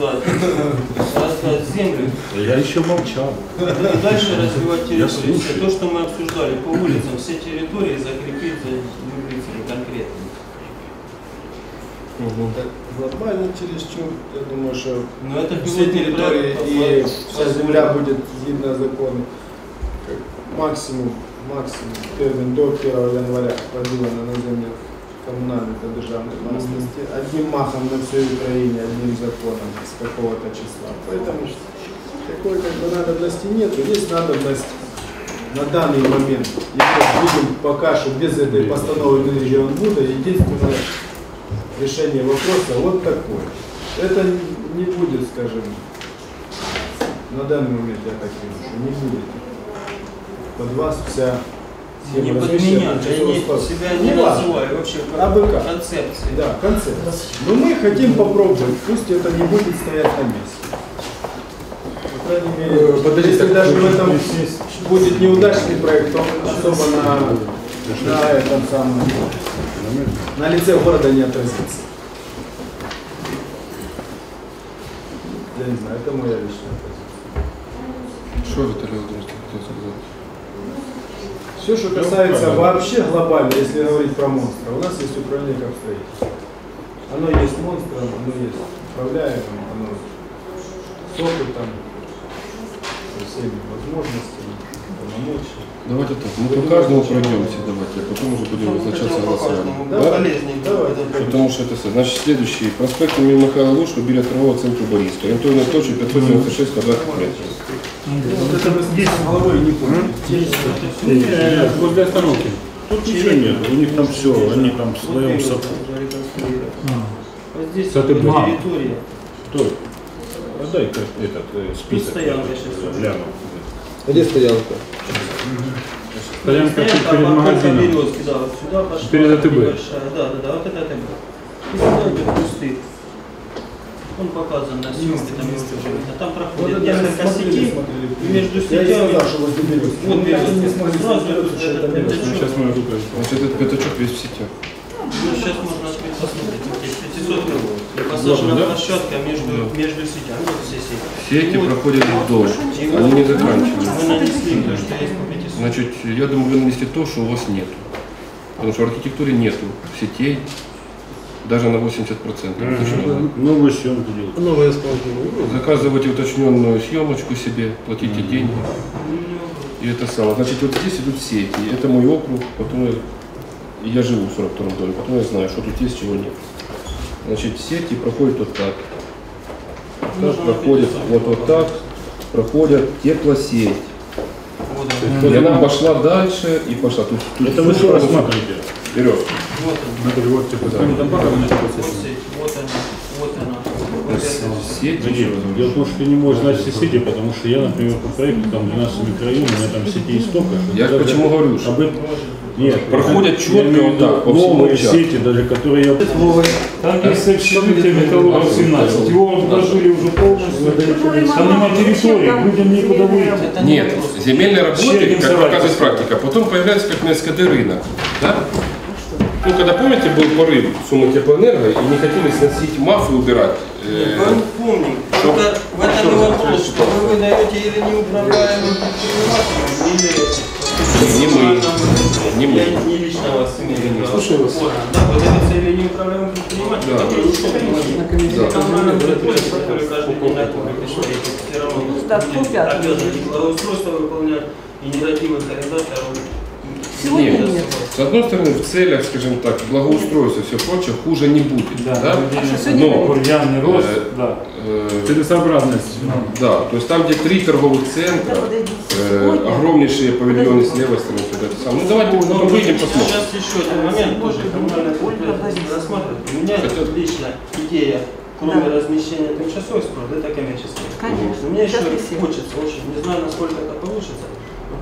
раздать землю Я еще молчал. и дальше развивать территорию. Все то, что мы обсуждали по улицам, все территории закрепить за юрлицами конкретными. Так, глобально чересчур, я думаю, что Но это все территории проект и вся земля будет згідно закону. Максимум, максимум термин до 1 января поділено на землю коммунальной та державной властности. Одним махом на всей Украине, одним законом с какого-то числа. Поэтому такой как бы надобности нет. Есть надобность на данный момент, если видим пока что без этой постановы Минрегионбуда, единственное решение вопроса вот такое. Это не будет, скажем, на данный момент я так вижу, не будет под вас вся Не под меня, я не, себя не Не важно. называю вообще А как? концепции. Да, концепт. Но мы хотим попробовать, пусть это не будет стоять на месте. По крайней мере, Подожди, если даже в этом здесь- будет неудачный проект, то он особо на, на этом самом, на лице города не отразится. Я не знаю, это моя личная позиция. Что Виталий Владимирович хотел сказать? Все, что касается вообще глобально, если говорить про монстра, у нас есть управление как строительство. Оно есть монстром, оно есть управляемым, оно с опытом, со всеми возможностями, полномочиями. Давайте так, мы по каждому пройдемся, давайте, а потом уже будем назначаться Хотел по голосование. каждому, Да? полезнее. Давайте. Потому что это, всё. значит, следующий. Проспект имени Михайла Лушко біля торгового центру Борисска. Орієнтовна площа 596 квадратних метрів. Вот это мы здесь головой не поняли. Э, Возле остановки. Тут ничего нет, у них там все, они там в своем соку. Вот здесь Кстати, вот да. территория. Кто? Отдай-ка этот э, список. стоянка этот, сейчас э, уже. гляну. Где стоянка? Стоянка Стоянка перед по магазином. Березки, да, вот сюда пошла. Перед АТБ. небольшая, Да, да, да, вот это АТБ. И сюда идет кусты. Он показан на съемке, там уже видно. Там Вот проходит мы несколько сетей. и между Я сетями- сказал, что возле березки. Вот Мы березки. Сразу вот этот пятачок. Сейчас мы выкажем. Значит, этот пятачок весь в сетях. Ну, сейчас можно открыть посмотреть. Вот здесь 500 кругов. Посажена да? площадка между, между сетями. Вот все сети. Все эти Вот. проходят вдоль, они не заканчиваются. Мы нанесли то, что есть по 500. Значит, я думаю, вы нанесли то, что у вас нет. Потому что в архитектуре нету сетей, даже на 80%. уточненно. Новую съемку делать. Новая исполнительная. Заказывайте уточненную съемочку себе, платите деньги. И это самое. Значит, вот здесь идут сети. Это мой округ, потом я, живу в 42 доме, потом я знаю, что тут есть, чего нет. Значит, сети проходят вот так. Так проходят, вот, вот так проходят теплосеть. Вот И он. она пошла дальше и пошла. Тут, тут Это вы что рассматриваете? Веревки. Вот он. Смотри, вот типа, там, Вот сеть. Вот она. Вот она. Вот это. Сети. Да нет, дело в том, что ты не можешь знать все сети, потому что я, например, по проекту там 12 микрорайонов, у меня там сетей столько, Я почему говорю, что об этом- Нет, Проходят четко вот так, по всему новые сети, даже которые я Там есть общежитие Металлурга 17. Его обложили уже полностью. Там нема территории, людям некуда выйти. Нет, земельные работы, как показывает практика, потом появляется как на СКД рынок. Да? Ну, когда, помните, был порыв суммы теплоэнерго, и не хотели сносить МАФ и убирать. э, Мы помним. Что? Это, в этом и вопрос, что вы выдаете или неуправляемым предпринимателям, или... Не мы. Не мы. Я не лично вас имею в. Слушаю вас. Да, выдается или неуправляемым предпринимателям, Да. это еще понимаете. Да. Которые каждый день на кухне стоит, все равно Да, обязаны и благоустройство выполнять, и нерадивых арендаторов. Сегодня Нет. нет. С одной стороны, в целях, скажем так, благоустройства и все прочее, хуже не будет. Да, да? сегодня Но, Бурьяный рост, э, да. э, целесообразность. да, то есть там, где три торговых центра, э, огромнейшие павильоны с левой стороны, сюда это самое. Ну давайте потом выйдем, посмотрим. Сейчас еще один момент тоже предприятие Борисовна. рассматривает. У меня лично идея, кроме Да. размещения тимчасовых спорт, это коммерческая. Конечно. У меня еще Сейчас не все. хочется очень, не знаю, насколько это получится,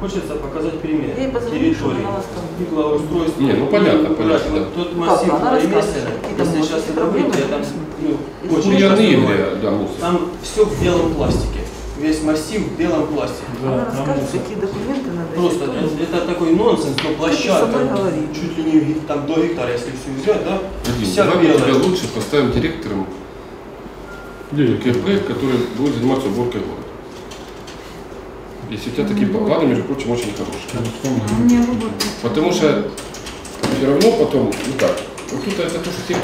хочется показать пример Я ей позвоню, территории и благоустройства. Не, ну понятно, И убрать понятно, вот Тот массив там если сейчас это будет, я там ну, очень Ну, часто. Игоря, да, мусор. Там все в белом пластике. Весь массив в белом пластике. Да, расскажет, мусор. какие документы надо. Просто это, это такой нонсенс, но площадка чуть ли не там до гектара, если все взять, да? Вадим, Вся давай мы тебя белая. лучше поставим директором КП, который будет заниматься уборкой города. Если у тебя такие планы, между прочим, очень хорошие. У меня выбор. Потому что все равно потом, ну как, вот тут это то, что те,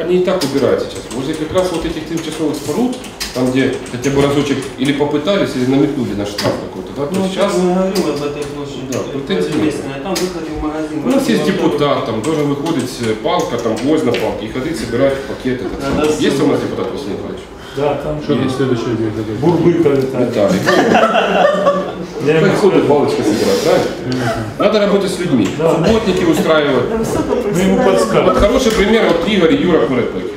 они и так убирают сейчас. Возле как раз вот этих тимчасовых споруд, там где хотя бы разочек или попытались, или намекнули на штраф какой-то, да, то Ну, сейчас мы говорим об этой площади. Да. А Там выходе в магазин. у нас есть депутат, там должен выходить э, палка, там гвоздь на палке, и ходить собирать пакеты. Есть у нас депутат Василий Николаевич? Да, там Что там следующее будет? Бурбы ему Приходит палочка собирать, правильно? Надо работать с людьми. Субботники устраивать. Мы ему Вот хороший пример, вот Игорь и Юра Курепеки.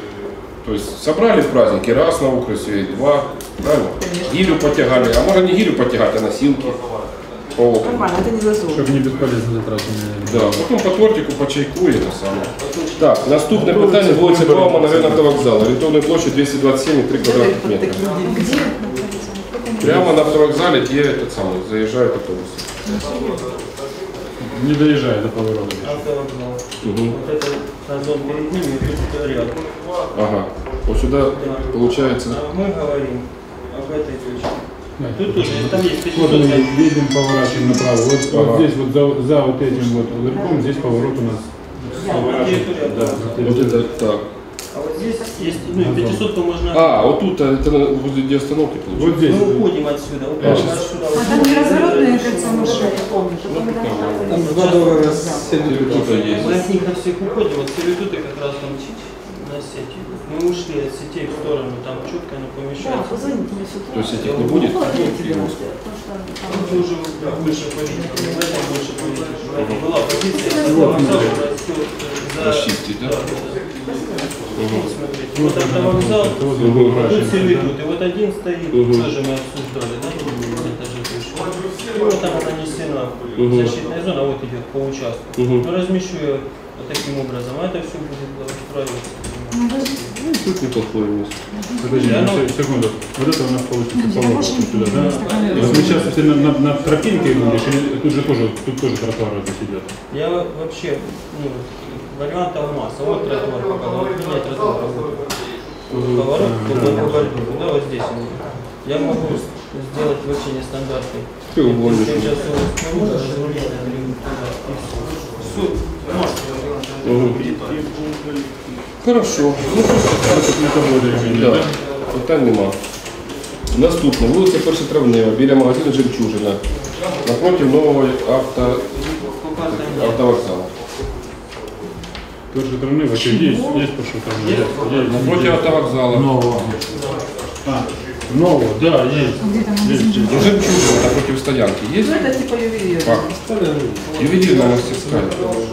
То есть собрали в праздники раз на Украсе, два, правильно? Гилю потягали, а можно не гилю потягать, а носилки по окнам. Нормально, это не зазор. Чтобы не бесполезно затратами. Да, потом по тортику, по чайку и это самое. Так, наступне питання вулиця Баума на район автовокзалу. Орієнтовна площа 227,3 квадратних метра. Где? Прямо на автовокзале те этот самый, заезжают автобусы. Не доезжая до поворота. Автовокзал. Мгм. Вот это газон перед ними, и тут рядом. Ага. Вот сюда получается. А мы говорим об этой точке. Да. Тут тоже, там есть Вот 500 мы едем, поворачиваем направо. Вот, вот Ага. здесь вот за, за вот этим вот ларьком, здесь поворот у нас. Да, Вот это так. А вот здесь есть, ну, и 500 можно... А, вот тут а, это возле где остановки получается. Вот здесь. Мы уходим отсюда, вот А. отсюда. А там не разворотное кольцо машины, нормально. Там два доллара с Тут есть. Мы от них на всех уходим, вот сервитуты как раз там чуть на сети. Мы ушли от сетей в сторону, там четко Да, помещается. позвоните мне сюда. То есть этих не будет? Ну, что там Это уже- уже больше политики, в этом больше этом была позиция, автовокзал растет за... Расчистить, да? Вот, смотрите, вот автовокзал, тут врач, сервитут, и вот один стоит, тоже мы обсуждали, да, это же там нанесена Мгм. защитная зона, вот идет по участку. Мгм. Ну, размещу ее вот таким образом, а это все будет благоустраиваться. Ну, Тут неплохое место. Подожди, Я, ну, ну- се- секунду. Вот это у нас получится поворот сюда, да? Вот мы сейчас, если на, на, на тропинке будешь, или тут же тоже, тут тоже тротуар здесь идет. Я вообще, ну, вариантов масса. Вот тротуар показал, вот линия тротуара, вот. Поворот по, по, по бордюру, да, вот здесь. он. Я могу сделать вообще нестандартный. Треугольник. Сейчас можно разрулить на древу туда, и все. Все, Мгм. Хорошо. Ну, Это более-менее, Да, да? питань нема. Наступне, вулиця Першотравнева, біля магазину Жемчужина, напротив нового авто, автовокзалу. Тоже страны вообще есть, есть прошу там. Есть, Напротив автовокзала. Нового. А, нового, да, есть. Где там Есть, есть. Ну, Жемчужина напротив стоянки есть? Ну, это типа ювелир. Как? Ювелирная мастерская.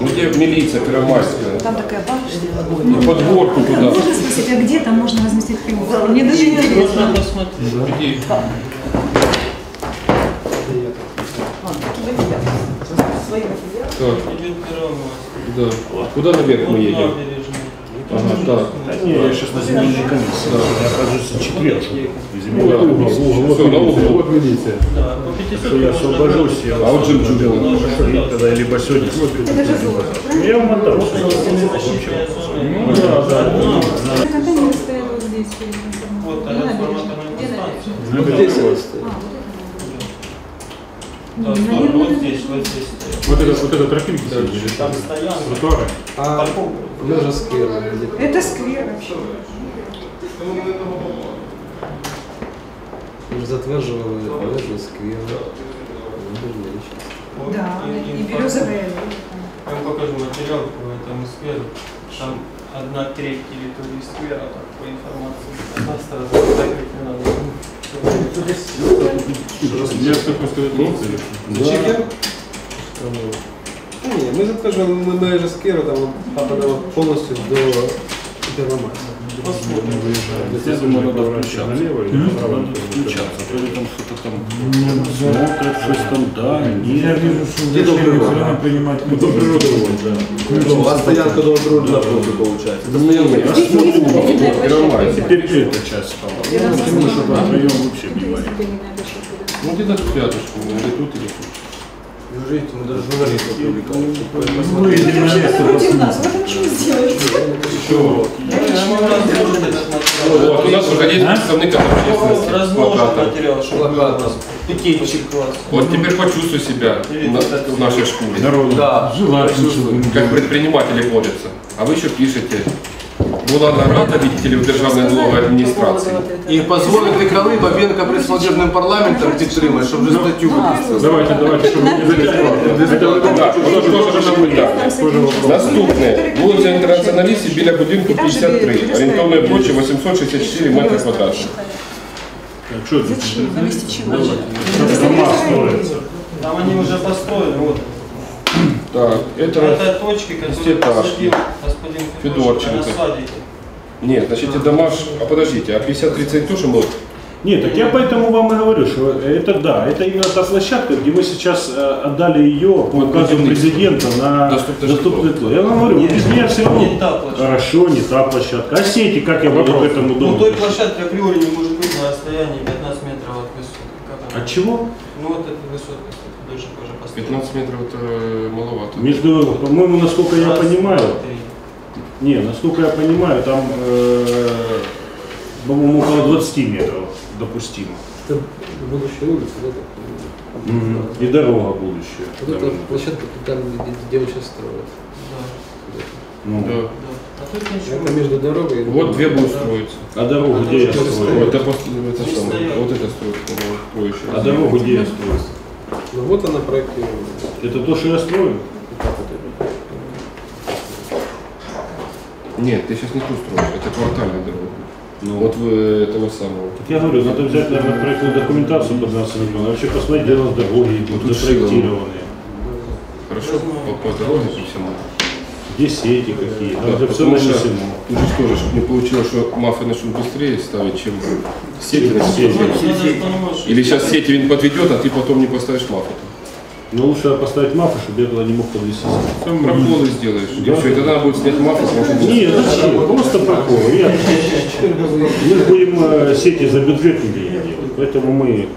Ну, где милиция, первомайская. Там такая башня. И под горку туда. Можно спросить, а где там можно разместить фигуру? Мне даже Можно интересно. посмотреть. Так, Первомайск. да. Куда наверх мы едем? Ага, так. Не, я сейчас на земельной комиссии. Я, оказывается, четверг. Вот угол, угол, вот на углу. вот милиция. Да, по 500 Что я освобожусь, я А вот Жемчужина. И тогда либо сегодня. Это же. Ну, Я вам отдам. Защитная зона. Ну да, да. Когда они стоят вот здесь перед носом? Вот Не набережная. трансформаторная Где. Ну, она стоит. А, Да, вот в вот здесь, вот здесь. Вот это, вот это тропинка стоит, или Там стоянка. Тротуары? А лежа сквер. Это сквер вообще. Мы же затверживали лежа сквер. Да, и- березовая. Я вам покажу материал по этому скверу. Там одна треть территории сквера, так, по информации. Одна сторона, закрыть не надо. Я такой сказать, не знаю. Зачем? Ні, ми затверджували ми межі скверу, там попадало повністю до Первомайська. Я думаю, надо включаться. Налево или направо? Включаться. То ли там что-то там смотрят, что там, да, Я нет. вижу, что Где решили добрый все равно принимать Ну, до природы вот, да. У вас стоянка до друга напротив, получается. Это стоянка. Здесь не видно, не видно Первомайская. Теперь эта часть стала. Потому что там втроем вообще внимание. Ну, где-то тут рядышком, или тут, или тут. Видите, мы даже журналистов привлекали. Выйдем на место. Против нас, вы это сделаете? Еще. Могу разложить этот материал. Вот, у нас уже есть представник общественности. плакатом. материал, нас пикетчик класс. Вот теперь почувствуй себя в нашей школе. Народу. Да. Желательно, Как предприниматели борются. А вы еще пишете Була нарада, видите ли, в Державної налогової адміністрації. І дозволити коли Бабенко перед молодіжним парламентом підтримає, щоб вже статтю випустили. Давайте, давайте, чтобы не затягивать. Так, воно ж теж вже питання. Наступне. Вулиця Інтернаціоналістів біля будинку 53. Орієнтовної площі 864 метри квадратних. Так, что это? На месте чего? Дома строятся. Там они уже построены, вот. Так, это... Это точки, которые посадил господин Федорченко. садике. Нет, значит, эти дома... ж- А подождите, а 50-30 тоже был? Нет, так я поэтому вам и говорю, что это да, это именно та площадка, где мы сейчас э, отдали ее по указу президента на Доступное доступный тло. Я вам говорю, Нет, без меня все равно. не та площадка. Хорошо, не та площадка. А сети, как я буду к этому Ну, дому? той площадки априори не может быть на расстоянии 15 метров от высоты. От чего? Ну вот эта высотка, дольше позже поставить. 15 метров это маловато. Между, по-моему, насколько я понимаю, не, насколько я понимаю, там, э, по-моему, около 20 метров допустимо. Это будущая улица, да? Мгм. И дорога будущая. Вот эта площадка, там, где девочки строят. Да, Ну, Да. да. А тут ничего. Это между дорогой и... Вот две будут строиться. А дорогу А где я строю? Вот, это это стоят. вот это строится, по-моему. А дорогу где я строю? Ну вот она проектирована. Это то, что я строю? Нет, ты сейчас не ту строишь, это квартальная дорога. Ну, Вот вы этого самого. Так я говорю, надо взять, наверное, проектную документацию под 12 миллионов, вообще посмотреть, где у нас дороги идут, Тут запроектированные, Хорошо, по, по дороге по всему. Где сети какие, там Да, же все нанесено. Тут же тоже, чтобы не получилось, что мафы начнут быстрее ставить, чем сети начнут. Ну, Или сейчас сети він подведет, а ты потом не поставишь мафу. Но лучше поставить мафы, чтобы я туда не мог подвести. Там проколы сделаешь. И Да. все, и тогда надо будет снять мафу, Нет, зачем? Просто проколы. Я- Мы будем э, сети за бюджетные деньги делать, поэтому мы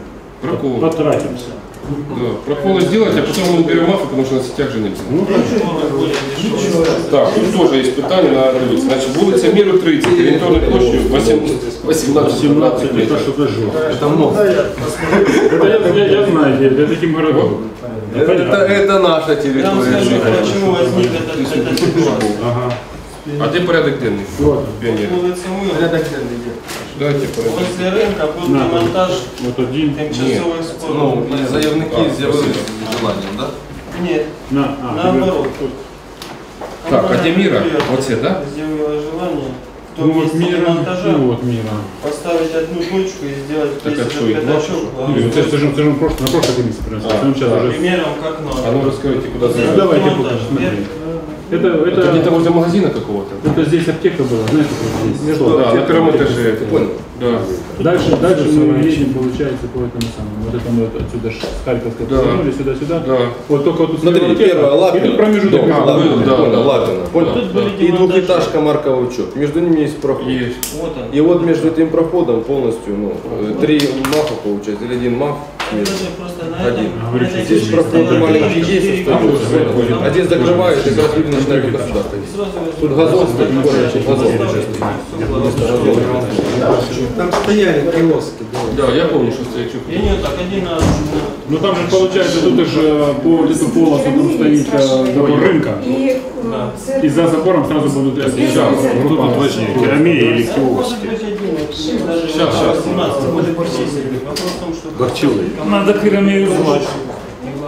Проколы. потратимся. Да, проколы сделать, а потом мы уберем мафу, потому что на сетях же нельзя. Ну, хорошо. Школа более дешевая. Так, тут тоже есть питання на дивитися. Значить, вулиця Міру 30, орієнтовною площею 18 18 17 это метрів. что-то жестко. Это мост. Это я, я, я знаю, где, для таким городов. Это, это наша Я вам территория. скажу, почему возник этот, эта ситуация. Ага. А де порядок денний? Вот, Піонер. Улица Мыла. Дайте. Возле рынка был На. демонтаж вот один. тимчасовых спорудов. Ну, і заявники А, з'явилися з желанням, да? Нет, На, а, наоборот. Так, а где Мира? Вот все, да? Изъявила желание в том Ну вот месте мира, демонтажа ну вот мира. поставить одну точку и сделать Так, а весь что, этот их пятачок два? Это же, это же на прошлой, на прошлой комиссии принесли. А, Он сейчас уже- примером как А надо. ну расскажите, куда Здесь заехать. давайте покажем, смотри. Вверх, Это, Это где-то это, возле магазина какого-то? это здесь аптека была, знаете, вот здесь. Между Да, на и аптекой. этаже. Ты понял? Да. Дальше, дальше мы едем, получается, по этому самому. Вот это мы вот отсюда с Харьковской Да. повернули сюда-сюда. Да. Вот только вот тут Смотри, первая и Лапина. тут промежуток. Дом, между- Лапина, да, понял, да. Лапина, понял? Тут были И двухэтажка Марка Вовчок. Между ними есть проход. Есть. Вот он. И вот между этим проходом полностью, ну, э, три мафа получается, или один маф. Просто Один. что Здесь маленькие четыре есть. А здесь закрывают, и как сюда ходить. Сразу Тут газон стоит, тут газон. Там стояли киоски, Да, я помню, что стоит что И нет, так один на... Ну там же получается, тут же по вот эту полосу там стоит э, забор рынка. И, Да. И за забором сразу будут вот тут возьми, керамия или киоски. Может быть один, вот, даже Щас, щас. 18, будет посеять. Вопрос в том, что... Горчилы. Надо керамию звать.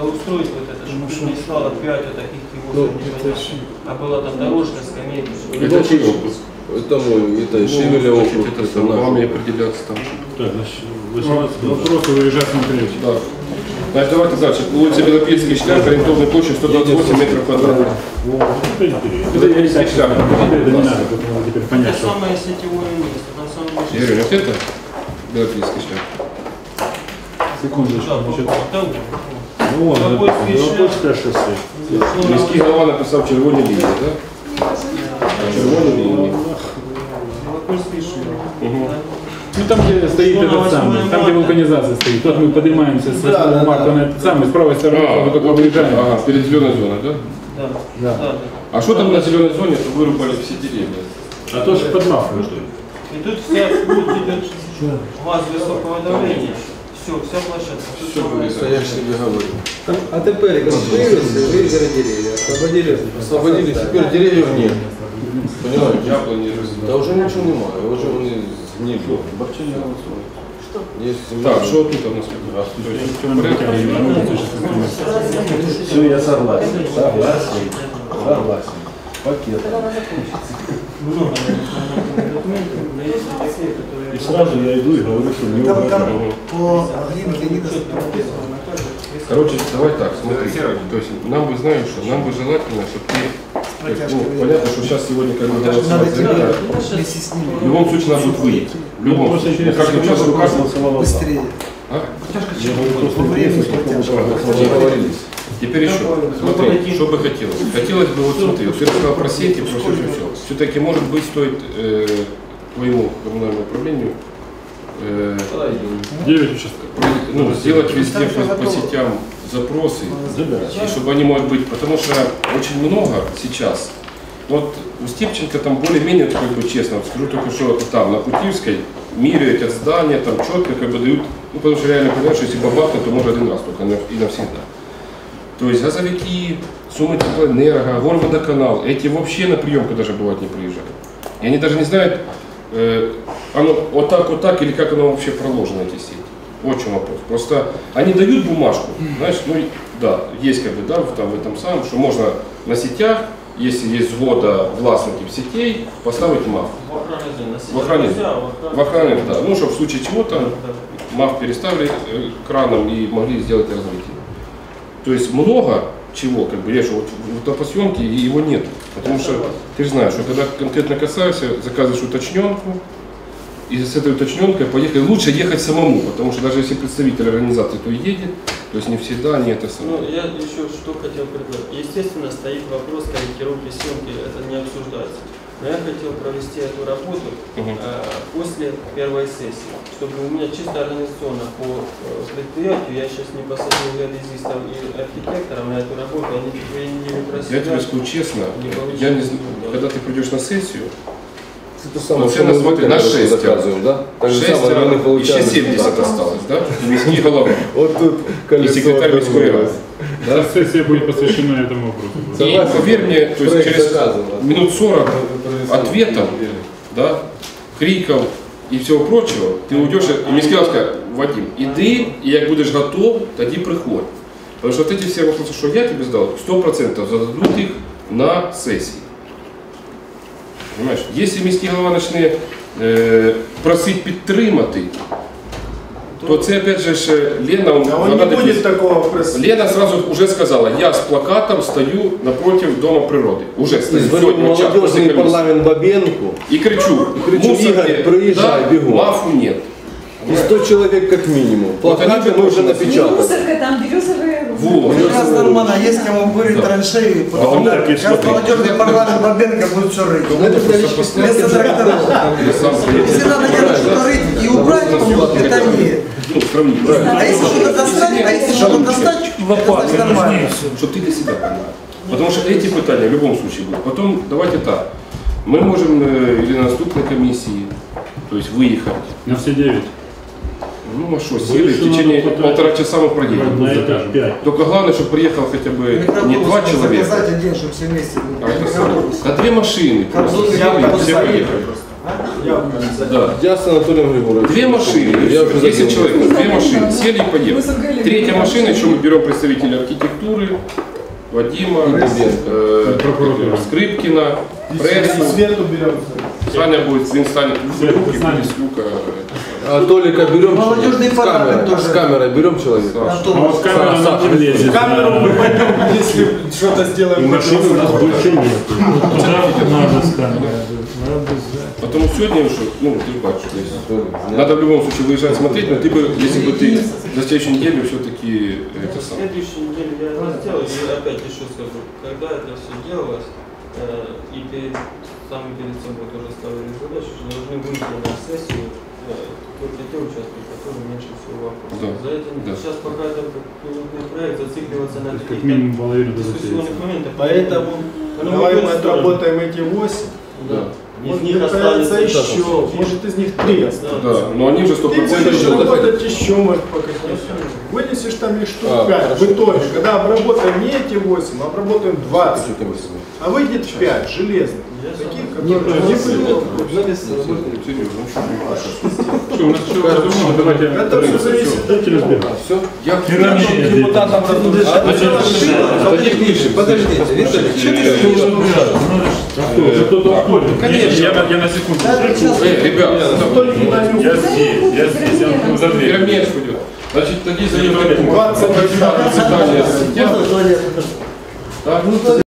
Устроить вот это, чтобы не стало 5 вот таких Ну, киосков, а была там дорожка, скамейка. Это чей округ? Это мой, это Шевеля округ. Это это самое, наш вам не округ. определяться там. Так, значит, 18 Вопросы выезжать смотреть. Да. Значит, давайте дальше. Улица Белопольский шлях, орієнтовної площі 128 метрів квадратних. Это интересно. Это я не так шлях. Это не надо, как надо теперь понять, Это что. самое сетевое место, на самом Я деле. говорю, вот это Белопольский шлях. Секундочку. Да, значит, вот там, Ну, вот, Белопольский Белопольское шоссе. вот. Міський голова написав червоні лінії, так? Червоні лінії. Белопольский шлях. Угу. Ну там, где стоит этот самый, там, где вулканизация стоит. Вот мы поднимаемся с 8 марта на этот самый, с правой стороны, А, мы только выезжаем. Ага, перед зеленой зоной, да? Да. Да. Да. А что там на зеленой зоне, то вырубали все деревья? А то, что под мафию, что ли? И тут вся будет идет газ высокого давления. Все, вся площадка. Все я же себе говорю. Там АТП реконструировался, выиграли деревья, освободили. Освободили, теперь деревьев нет. Понимаете? Яблони Да уже ничего немає, вже вони згнили. Є земля. Так, что тут у нас? Все, я согласен. Согласен. Согласен. Пакет. Много И сразу я иду и говорю, что мне Там, по не Короче, давай так, смотри. То есть нам бы, знаешь, что нам бы желательно, чтобы ты... есть, ну, понятно, что сейчас сегодня как бы Надо голосовать за это. В любом случае надо будет выйти. В любом Просто случае. через На каждом секунду часу у каждого... голосовал за. быстрее. А? Я говорю, протяжки. проголосовал. Договорились. Теперь еще, смотри, что бы хотелось. Хотелось бы, вот смотри, ты рассказал про сети, про все, все, все. Все-таки, может быть, стоит э, твоему коммунальному управлению э, Девять участков. ну, сделать везде по, по сетям запросы, и чтобы они, может быть, потому что очень много сейчас. Вот у Степченко там более-менее, как бы честно, скажу только, что там, на Путивской, меряют от здания, там четко как бы дают, ну, потому что реально понимают, что если бабахнуть, то можно один раз только и навсегда. То есть газовики, Сумы Теплоэнерго, Горводоканал, эти вообще на приемку даже бывает не приезжают. И они даже не знают, э, оно вот так, вот так, или как оно вообще проложено, эти сети. Вот в чем вопрос. Просто они дают бумажку, знаешь, ну да, есть как бы, да, в, там, в этом самом, что можно на сетях, если есть згода властников сетей, поставить МАФ. В охране. В охране. Охране, да. Ну, чтобы в случае чего там Да. МАФ переставили э, краном и могли сделать развитие. То есть много чего, как бы, я же вот в автосъемке его нет. Потому что ты же знаешь, что когда конкретно касаешься, заказываешь уточненку, и с этой уточненкой поехать, лучше ехать самому, потому что даже если представитель организации то едет, то есть не всегда они это Ну, самое. я еще что хотел предложить. Естественно, стоит вопрос корректировки съемки, это не обсуждается. Но я хотел провести эту работу Мгм. э, после первой сессии, чтобы у меня чисто организационно по э, предприятию, я сейчас не посадил геодезистов и архитекторов на эту работу, они две недели про Я тебе себя. скажу честно, Не получилось. я не знаю, когда ты придешь на сессию, Це те саме, Ну, що це ми на смотри, в на Україні шестеро. заказуємо, да? Так же шестеро, само, ми не еще получаємо. 70 осталось, да? Міські голови. От тут И колесо секретарь міської ради. обернулось. Да? Сессия будет посвящена этому вопросу. И поверь мне, то есть Проект через заказан. минут 40 ответов, да, криков и всего прочего, ты уйдешь и мне сказал, Вадим, иди, и як будешь готов, тоді приходь. Потому что вот эти все вопросы, что я тебе задал, 100% зададут их на сессии. Понимаешь? Если міський голова почне е, просить підтримати, то це опять же ж Лена, А он вона не таки- будет такого пресса. Лена сразу уже сказала, я с плакатом стою напротив Дома природы. Уже І стою. звонив Сегодня, час после молодіжний комиссии. парламент Бабенку, И кричу, кричу, «Мусор Игорь, нет, приезжай, да, бегом». мафу нет. і 100 чоловік як мінімум. Вот они Плакати ми вже тоже напечатали. Мусорка там, березовые вот. Как раз нормально, есть кому бурить Да. траншеи, Потому и сейчас смотри. молодежный парламент Бабенко будет все рыть. Вместо тракторов. Если надо где-то что-то рыть и убрать, это не. ну, сравнить. А если что-то достать, а если что-то достать, это значит нормально. Чтобы ты для себя понимал. Потому что эти питания в любом случае будут. Потом давайте так. Мы можем э, или на наступной комиссии, то есть выехать. На все девять. Ну а что, сели, в течение надо потратить. полтора часа мы проедем. На это пять. Только главное, чтобы приехал хотя бы не два Микроавтобус человека, заказать один, чтобы все вместе были. а это самое. Микроавтобус. Да две машины просто Картон, сели, я и все подписал. поехали. Да. Я з Анатолієм Григоровичем. Две машины, Я вже 10 задумав. человек, две машины, сели и поехали. Третья машина, еще мы берем представителей архитектуры, Вадима, э, Прокуратура. Скрипкина, прессу. свету берем. Саня будет, Свин станет в Свет, руки, Саня. будет с люка. А Толіка берем Молодіжний з парламент камерою. теж. З камерою берем чоловіка. Саша. А вот камера Саша, нам не влезет. Камеру мы пойдем, если что-то сделаем. И машин у нас больше нет. Туда надо с камерой. Надо сзади. Потому сегодня, что, ну, ты же бачишь, то есть, надо в любом случае выезжать смотреть, но ты бы, если бы ты на следующей неделе все-таки это На самое. следующей неделе я это сделаю, и опять еще скажу, когда это все делалось, э, и перед, сами перед собой тоже ставили задачу, что должны выйти на сессию э, только те участки, которые меньше всего вопросов. Да, За этим да. сейчас пока это пилотный проект, зацикливаться на Как каких-то минимум половину до дискуссионных моментах. Поэтому Ну, давай мы отработаем эти 8. Да. Из может, них останется еще, может из них три останется. Да, но они же Ты 100% будешь делают. работать еще, может, по каким-то. Вынесешь там их штук А, 5. В хорошо. итоге, когда обработаем не эти 8, а обработаем 28. А выйдет 5 железных. Таких, которые не придут. Что, у нас еще разумно, давайте. Это все зависит от него. Все, я Пирамида. Депутатам Подождите, подождите, Виталий, что ты Кто-то уходит. Конечно. Я, на- секунду. Ребят, Кто Я здесь, я здесь, я за дверь. Пирамидка идет. Значит, тогда занимаем 20 заседание. Можно туалет? Так, ну,